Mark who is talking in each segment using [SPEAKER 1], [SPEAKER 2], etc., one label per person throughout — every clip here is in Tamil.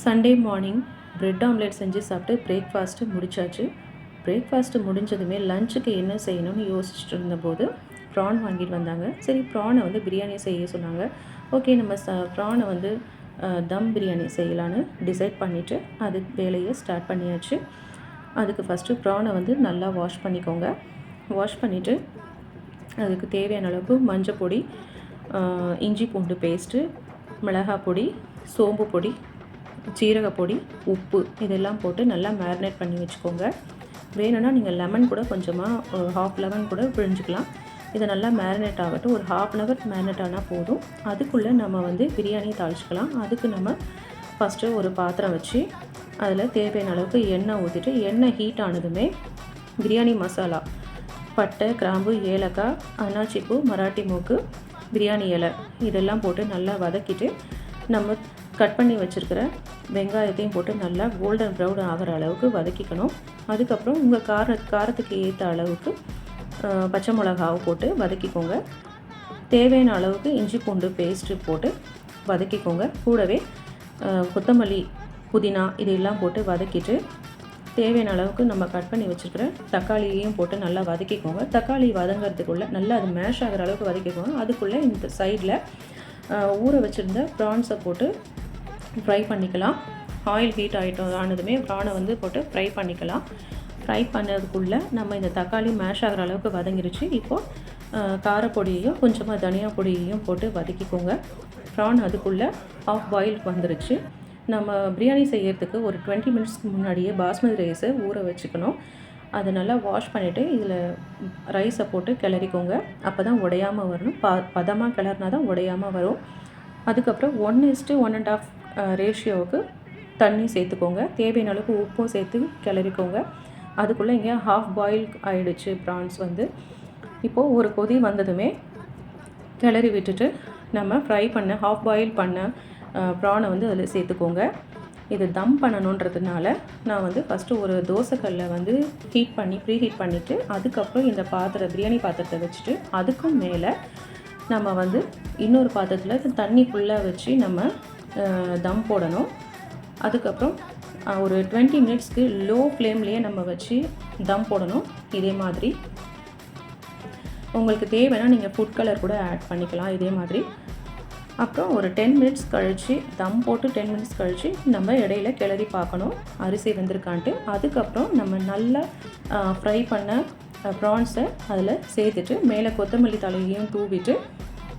[SPEAKER 1] சண்டே மார்னிங் பிரெட் ஆம்லேட் செஞ்சு சாப்பிட்டு பிரேக்ஃபாஸ்ட்டு முடிச்சாச்சு. பிரேக்ஃபாஸ்ட்டு முடிஞ்சதுமே லஞ்சுக்கு என்ன செய்யணும்னு யோசிச்சுட்டு இருந்தபோது ப்ரான் வாங்கிட்டு வந்தாங்க. சரி ப்ரானை வந்து பிரியாணி செய்ய சொன்னாங்க. ஓகே நம்ம ச ப்ரானை வந்து தம் பிரியாணி செய்யலான்னு டிசைட் பண்ணிவிட்டு அது வேலையை ஸ்டார்ட் பண்ணியாச்சு. அதுக்கு ஃபஸ்ட்டு ப்ரானை வந்து நல்லா வாஷ் பண்ணிக்கோங்க. வாஷ் பண்ணிவிட்டு அதுக்கு தேவையான அளவுக்கு மஞ்சள் பொடி இஞ்சி பூண்டு பேஸ்ட்டு மிளகாய் பொடி சோம்பு பொடி சீரகப்பொடி உப்பு இதெல்லாம் போட்டு நல்லா மேரினேட் பண்ணி வச்சுக்கோங்க. வேணும்னா நீங்கள் லெமன் கூட கொஞ்சமாக ஹாஃப் லெமன் கூட பிழிஞ்சிக்கலாம். இதை நல்லா மேரினேட் ஆகட்டும். ஒரு ஹாஃப் அன் ஹவர் மேரினேட் ஆனால் போதும். அதுக்குள்ளே நம்ம வந்து பிரியாணியை தாளிச்சிக்கலாம். அதுக்கு நம்ம ஃபஸ்ட்டு ஒரு பாத்திரம் வச்சு அதில் தேவையான அளவுக்கு எண்ணெய் ஊற்றிட்டு எண்ணெய் ஹீட் ஆனதுமே பிரியாணி மசாலா பட்டை கிராம்பு ஏலக்காய் அன்னாச்சிப்பூ மராட்டி மூக்கு பிரியாணி இலை இதெல்லாம் போட்டு நல்லா வதக்கிட்டு நம்ம கட் பண்ணி வச்சுருக்கிற வெங்காயத்தையும் போட்டு நல்லா கோல்டன் ப்ரௌன் ஆகிற அளவுக்கு வதக்கிக்கணும். அதுக்கப்புறம் உங்கள் கார காரத்துக்கு ஏற்ற அளவுக்கு பச்சை மிளகாவை போட்டு வதக்கிக்கோங்க. தேவையான அளவுக்கு இஞ்சி பூண்டு பேஸ்ட்டு போட்டு வதக்கிக்கோங்க. கூடவே கொத்தமல்லி புதினா இதெல்லாம் போட்டு வதக்கிட்டு தேவையான அளவுக்கு நம்ம கட் பண்ணி வச்சுருக்கிற தக்காளியையும் போட்டு நல்லா வதக்கிக்கோங்க. தக்காளி வதங்கிறதுக்குள்ளே நல்லா அது மேஷ் ஆகிற அளவுக்கு வதக்கிக்கோங்க. அதுக்குள்ளே இந்த சைடில் ஊற வச்சுருந்த ப்ரான்ஸை போட்டு ஃப்ரை பண்ணிக்கலாம். ஆயில் ஹீட் ஆகிட்டோம் ஆனதுமே ப்ரானை வந்து போட்டு ஃப்ரை பண்ணிக்கலாம். ஃப்ரை பண்ணதுக்குள்ளே நம்ம இந்த தக்காளி மேஷ் ஆகிற அளவுக்கு வதங்கிருச்சு. இப்போது காரப்பொடியையும் கொஞ்சமாக தனியா பொடியையும் போட்டு வதக்கிக்கோங்க. ப்ரான் அதுக்குள்ளே ஆஃப் பாயில் வந்துருச்சு. நம்ம பிரியாணி செய்கிறதுக்கு ஒரு டுவெண்ட்டி மினிட்ஸ்க்கு முன்னாடியே பாஸ்மதி ரைஸை ஊற வச்சுக்கணும். அதை நல்லா வாஷ் பண்ணிவிட்டு இதில் ரைஸை போட்டு கிளறிக்கோங்க. அப்போ தான் உடையாமல் வரணும் ப பதமாக கிளறினா தான் உடையாமல் வரும். அதுக்கப்புறம் one is to one and half ரேஷியோவுக்கு தண்ணி சேர்த்துக்கோங்க. தேவையான அளவுக்கு உப்பும் சேர்த்து கிளறிக்கோங்க. அதுக்குள்ளே இங்கே ஹாஃப் பாயில் ஆயிடுச்சு ப்ரான்ஸ் வந்து. இப்போது ஒரு கொதி வந்ததுமே கிளறி விட்டுட்டு நம்ம ஃப்ரை பண்ண ஹாஃப் பாயில் பண்ண ப்ரானை வந்து அதில் சேர்த்துக்கோங்க. இது தம் பண்ணணுன்றதுனால நான் வந்து ஃபஸ்ட்டு ஒரு தோசைக்கல்லை வந்து ஹீட் பண்ணி ப்ரீ ஹீட் பண்ணிவிட்டு அதுக்கப்புறம் இந்த பாத்திரம் பிரியாணி பாத்திரத்தை வச்சுட்டு அதுக்கும் மேலே நம்ம வந்து இன்னொரு பாத்திரத்தில் தண்ணி ஃபுல்லாக வச்சு நம்ம தம் போடணும். அதுக்கப்புறம் ஒரு டுவெண்ட்டி மினிட்ஸ்க்கு லோ ஃப்ளேம்லேயே நம்ம வச்சு தம் போடணும். இதே மாதிரி. உங்களுக்கு தேவைன்னா நீங்கள் ஃபுட் கலர் கூட ஆட் பண்ணிக்கலாம். இதே மாதிரி. அப்புறம் ஒரு டென் மினிட்ஸ் கழித்து தம் போட்டு டென் மினிட்ஸ் கழித்து நம்ம இடையில கிளறி பார்க்கணும். அரிசி வெந்திருக்கான்ட்டு. அதுக்கப்புறம் நம்ம நல்லா ஃப்ரை பண்ண ப்ரான்ஸை அதில் சேர்த்துட்டு மேலே கொத்தமல்லி தலையையும் தூவிட்டு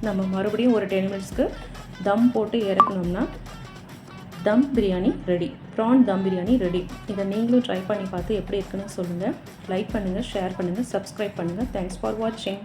[SPEAKER 1] நம்ம மறுபடியும் ஒரு டென் மினிட்ஸ்க்கு தம் போட்டு இறக்கணும்னா dum biryani ready prawn dum biryani ready இதை நீங்களும் ட்ரை பண்ணி பார்த்து எப்படி இருக்குன்னு சொல்லுங்கள் லைக் பண்ணுங்கள் ஷேர் பண்ணுங்கள் சப்ஸ்கிரைப் பண்ணுங்கள் தேங்க்ஸ் ஃபார் வாட்சிங்